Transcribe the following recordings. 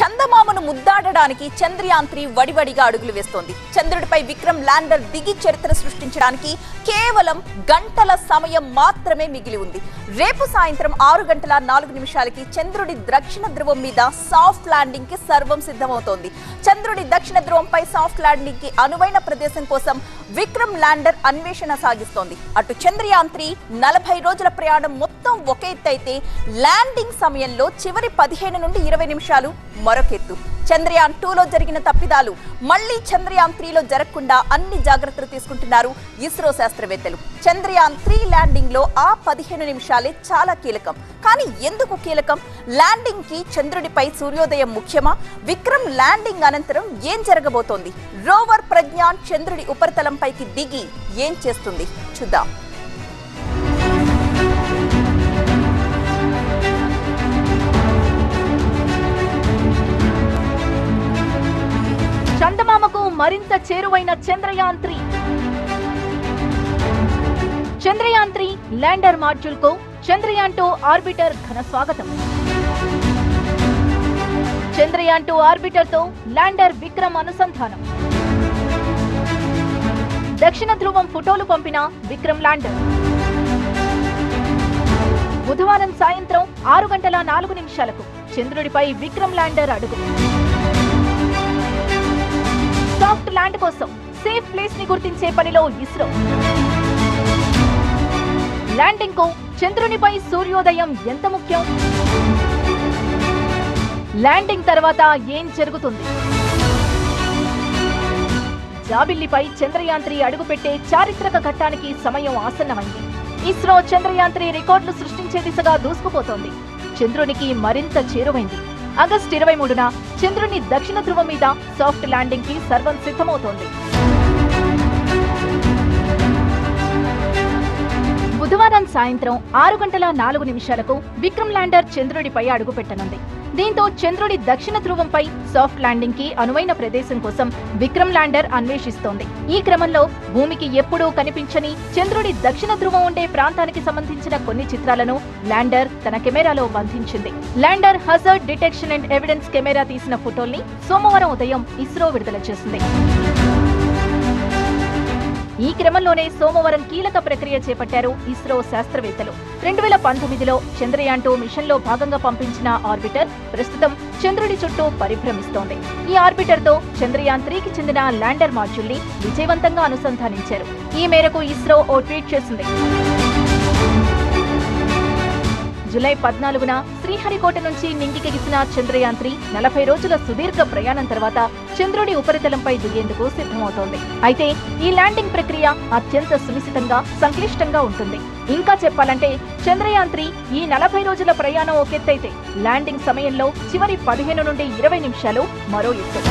참 చందమామను ముద్దాడడానికి Chandrayaan three వడివడిగా అడుగులు వేస్తోంది. చంద్రుడిపై విక్రమ్ ల్యాండర్ దిగి చరిత్ర సృష్టించడానికి కేవలం గంటల సమయం మాత్రమే మిగిలి ఉంది. రేపు సాయంత్రం ఆరు గంటల నాలుగు నిమిషాలకి చంద్రుడి దక్షిణ ధ్రువం మీద సాఫ్ట్ ల్యాండింగ్కి సర్వం సిద్ధమవుతోంది. చంద్రుడి దక్షిణ ధ్రువంపై సాఫ్ట్ ల్యాండింగ్కి అనువైన ప్రదేశం కోసం విక్రమ్ ల్యాండర్ అన్వేషణ సాగిస్తోంది. అటు చంద్రయాన్ త్రీ నలభై రోజుల ప్రయాణం మొత్తం ఒక ఎత్తు అయితే ల్యాండింగ్ సమయంలో చివరి పదిహేను నుండి ఇరవై నిమిషాలు మరొక ఎత్తు చంద్రయాన్ టూలో జరిగిన తప్పిదాలు మళ్ళీ చంద్రయాన్ త్రీలో జరగకుండా అన్ని జాగ్రత్తలు తీసుకుంటున్నారు ఇస్రో శాస్త్రవేత్తలు. చంద్రయాన్ త్రీ ల్యాండింగ్లో ఆ పదిహేను నిమిషాలే చాలా కీలకం. కానీ ఎందుకు కీలకం? ల్యాండింగ్కి చంద్రుడిపై సూర్యోదయం ముఖ్యమా? విక్రమ్ ల్యాండింగ్ అనంతరం ఏం జరగబోతోంది? రోవర్ ప్రజ్ఞాన్ చంద్రుడి ఉపరితలంపైకి దిగి ఏం చేస్తుంది? చూద్దాం. మరింత చేరువైన Chandrayaan three Chandrayaan three lander మాడ్యూల్కు చంద్రయాన్ టూ ఆర్బిటర్ ఘన స్వాగతం. చంద్రయాన్ టూ ఆర్బిటర్తో ల్యాండర్ విక్రమ్ అనుసంధానం. దక్షిణ ధ్రువం ఫోటోలు పంపిన విక్రమ్ ల్యాండర్. బుధవారం సాయంత్రం ఆరు గంటల నాలుగు నిమిషాలకు చంద్రుడిపై విక్రమ్ ల్యాండర్ అడుగు. సాఫ్ట్ కోసం సేఫ్ ప్లేస్ని గుర్తించే పనిలో ఇస్రో. ల్యాండింగ్కు చంద్రునిపై సూర్యోదయం ఎంత ముఖ్యం? ల్యాండింగ్ తర్వాత ఏం జరుగుతుంది? జాబిల్లిపై చంద్రయాన్ త్రీ అడుగుపెట్టే చారిత్రక ఘట్టానికి సమయం ఆసన్నమైంది. ఇస్రో చంద్రయాన్ త్రీ రికార్డులు సృష్టించే దిశగా దూసుకుపోతోంది. చంద్రునికి మరింత చేరువైంది. ఆగస్టు ఇరవై మూడున చంద్రుని దక్షిణ ధ్రువం మీద సాఫ్ట్ ల్యాండింగ్కి సర్వం సిద్ధమవుతోంది. సాయంత్రం ఆరు గంటల నాలుగు నిమిషాలకు విక్రమ్ ల్యాండర్ చంద్రుడిపై అడుగుపెట్టనుంది. దీంతో చంద్రుడి దక్షిణ ధ్రువంపై సాఫ్ట్ ల్యాండింగ్కి అనువైన ప్రదేశం కోసం విక్రమ్ ల్యాండర్ అన్వేషిస్తోంది. ఈ క్రమంలో భూమికి ఎప్పుడూ కనిపించని చంద్రుడి దక్షిణ ధ్రువం ఉండే ప్రాంతానికి సంబంధించిన కొన్ని చిత్రాలను ల్యాండర్ తన కెమెరాలో బంధించింది. Lander hazard detection and evidence camera తీసిన ఫోటోల్ని సోమవారం ఉదయం ఇస్రో విడుదల చేసింది. ఈ క్రమంలోనే సోమవారం కీలక ప్రక్రియ చేపట్టారు ఇస్రో శాస్త్రవేత్తలు. రెండు వేల పంతొమ్మిదిలో చంద్రయాన్ టూ మిషన్లో భాగంగా పంపించిన ఆర్బిటర్ ప్రస్తుతం చంద్రుడి చుట్టూ పరిభ్రమిస్తోంది. ఈ ఆర్బిటర్తో చంద్రయాన్ త్రీకి చెందిన ల్యాండర్ మాడ్యూల్ని విజయవంతంగా అనుసంధానించారు. ఈ మేరకు ఇస్రో ఓ ట్వీట్ చేసింది. జులై పద్నాలుగున శ్రీహరికోట నుంచి నింగికెగిసిన చంద్రయాన్ త్రీ నలభై రోజుల సుదీర్ఘ ప్రయాణం తర్వాత చంద్రుడి ఉపరితలంపై దిగేందుకు సిద్ధమవుతోంది. అయితే ఈ ల్యాండింగ్ ప్రక్రియ అత్యంత సునిశ్చితంగా సంక్లిష్టంగా ఉంటుంది. ఇంకా చెప్పాలంటే చంద్రయాన్ త్రీ ఈ నలభై రోజుల ప్రయాణం ఒకెత్తైతే ల్యాండింగ్ సమయంలో చివరి పదిహేను నుండి ఇరవై నిమిషాలు మరో ఎత్తు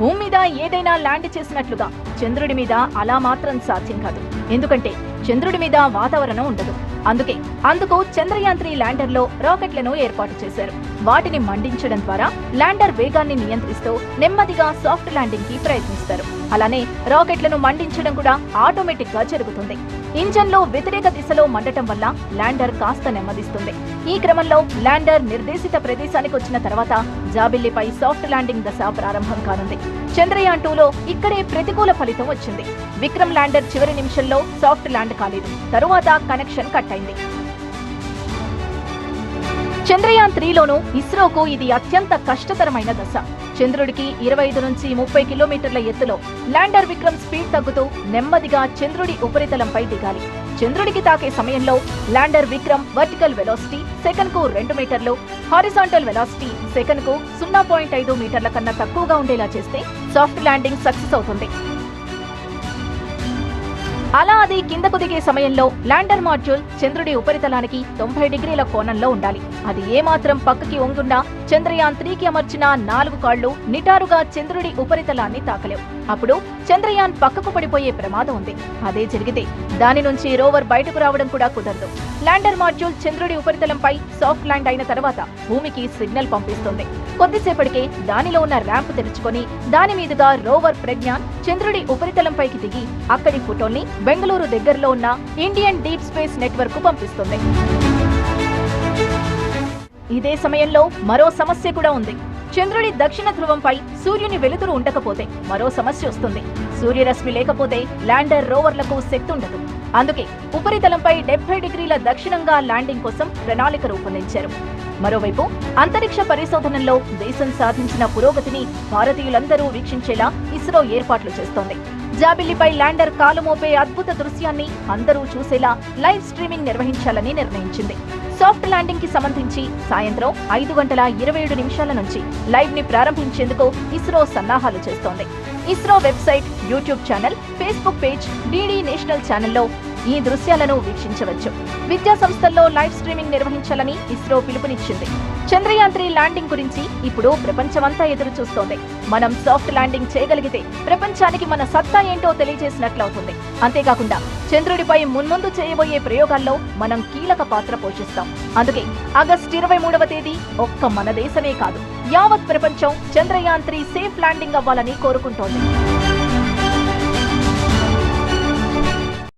భూమి మీద ఏదైనా ల్యాండ్ చేసినట్లుగా చంద్రుడి మీద అలా మాత్రం సాధ్యం కాదు. ఎందుకంటే చంద్రుడి మీద వాతావరణం ఉండదు. అందుకే అందుకు చంద్రయాన్ త్రీ ల్యాండర్లో రాకెట్లను ఏర్పాటు చేశారు. వాటిని మండించడం ద్వారా ల్యాండర్ వేగాన్ని నియంత్రిస్తూ నెమ్మదిగా సాఫ్ట్ ల్యాండింగ్కి ప్రయత్నిస్తారు. అలానే రాకెట్లను మండించడం కూడా ఆటోమేటిక్గా జరుగుతుంది. ఇంజన్లో వ్యతిరేక దిశలో మండటం వల్ల ల్యాండర్ కాస్త నెమ్మదిస్తుంది. ఈ క్రమంలో ల్యాండర్ నిర్దేశిత ప్రదేశానికి వచ్చిన తర్వాత జాబిల్లిపై సాఫ్ట్ ల్యాండింగ్ దశ ప్రారంభం కానుంది. చంద్రయాన్ టూలో ఇక్కడే ప్రతికూల ఫలితం వచ్చింది. విక్రమ్ ల్యాండర్ చివరి నిమిషంలో సాఫ్ట్ ల్యాండ్ కాలేదు. తరువాత కనెక్షన్ కట్ అయింది. చంద్రయాన్ త్రీలోనూ ఇస్రోకు ఇది అత్యంత కష్టతరమైన దశ. చంద్రుడికి ఇరవై ఐదు నుంచి ముప్పై కిలోమీటర్ల ఎత్తులో ల్యాండర్ విక్రమ్ స్పీడ్ తగ్గుతూ నెమ్మదిగా చంద్రుడి ఉపరితలంపై దిగాలి. చంద్రుడికి తాకే సమయంలో ల్యాండర్ విక్రమ్ వర్టికల్ వెలాసిటీ సెకన్కు రెండు మీటర్లు హారిజాంటల్ వెలాసిటీ సెకన్కు సున్నా పాయింట్ ఐదు మీటర్ల కన్నా తక్కువగా ఉండేలా చేస్తే సాఫ్ట్ ల్యాండింగ్ సక్సెస్ అవుతుంది. అలా అది కిందకు దిగే సమయంలో ల్యాండర్ మాడ్యూల్ చంద్రుడి ఉపరితలానికి తొంభై డిగ్రీల కోణంలో ఉండాలి. అది ఏమాత్రం పక్కకి వంగున్నా చంద్రయాన్ త్రీకి అమర్చిన నాలుగు కాళ్ళు నిటారుగా చంద్రుడి ఉపరితలాన్ని తాకలేవు. అప్పుడు చంద్రయాన్ పక్కకు పడిపోయే ప్రమాదం ఉంది. అదే జరిగితే దాని నుంచి రోవర్ బయటకు రావడం కూడా కుదరదు. ల్యాండర్ మాడ్యూల్ చంద్రుడి ఉపరితలంపై సాఫ్ట్ ల్యాండ్ అయిన తర్వాత భూమికి సిగ్నల్ పంపిస్తుంది. కొద్దిసేపటికే దానిలో ఉన్న ర్యాంప్ తెరుచుకొని దాని మీదుగా రోవర్ ప్రజ్ఞాన్ చంద్రుడి ఉపరితలంపైకి దిగి అక్కడి ఫోటోల్ని బెంగళూరు దగ్గరలో ఉన్న ఇండియన్ డీప్ స్పేస్ నెట్వర్క్కు పంపిస్తుంది. ఇదే సమయంలో మరో సమస్య కూడా ఉంది. చంద్రుడి దక్షిణ ధ్రువంపై సూర్యుని వెలుతురు ఉండకపోతే మరో సమస్య వస్తుంది. సూర్యరశ్మి లేకపోతే ల్యాండర్ రోవర్లకు శక్తి ఉండదు. అందుకే ఉపరితలంపై డెబ్బై డిగ్రీల దక్షిణంగా ల్యాండింగ్ కోసం ప్రణాళిక రూపొందించారు. మరోవైపు అంతరిక్ష పరిశోధనల్లో దేశం సాధించిన పురోగతిని భారతీయులందరూ వీక్షించేలా ఇస్రో ఏర్పాట్లు చేస్తోంది. జాబిల్లిపై ల్యాండర్ కాలుమోపే అద్భుత దృశ్యాన్ని అందరూ చూసేలా లైవ్ స్ట్రీమింగ్ నిర్వహించాలని నిర్ణయించింది. సాఫ్ట్ ల్యాండింగ్కి సంబంధించి సాయంత్రం ఐదు గంటల ఇరవై ఏడు నిమిషాల నుంచి లైవ్ని ప్రారంభించేందుకు ఇస్రో సన్నాహాలు చేస్తోంది. ISRO website YouTube channel Facebook page DD national ఛానల్లో ఈ దృశ్యాలను వీక్షించవచ్చు. విద్యా సంస్థల్లో లైవ్ స్ట్రీమింగ్ నిర్వహించాలని ఇస్రో పిలుపునిచ్చింది. చంద్రయాన్ త్రీ ల్యాండింగ్ గురించి ఇప్పుడు ప్రపంచమంతా ఎదురు చూస్తోంది మనం సాఫ్ట్ ల్యాండింగ్ చేయగలిగితే ప్రపంచానికి మన సత్తా ఏంటో తెలియజేసినట్లవుతుంది. అంతేకాకుండా చంద్రుడిపై మున్ముందు చేయబోయే ప్రయోగాల్లో మనం కీలక పాత్ర పోషిస్తాం. అందుకే ఆగస్టు ఇరవై మూడవ తేదీ ఒక్క మన దేశమే కాదు యావత్ ప్రపంచం చంద్రయాన్ త్రీ సేఫ్ ల్యాండింగ్ అవ్వాలని కోరుకుంటోంది.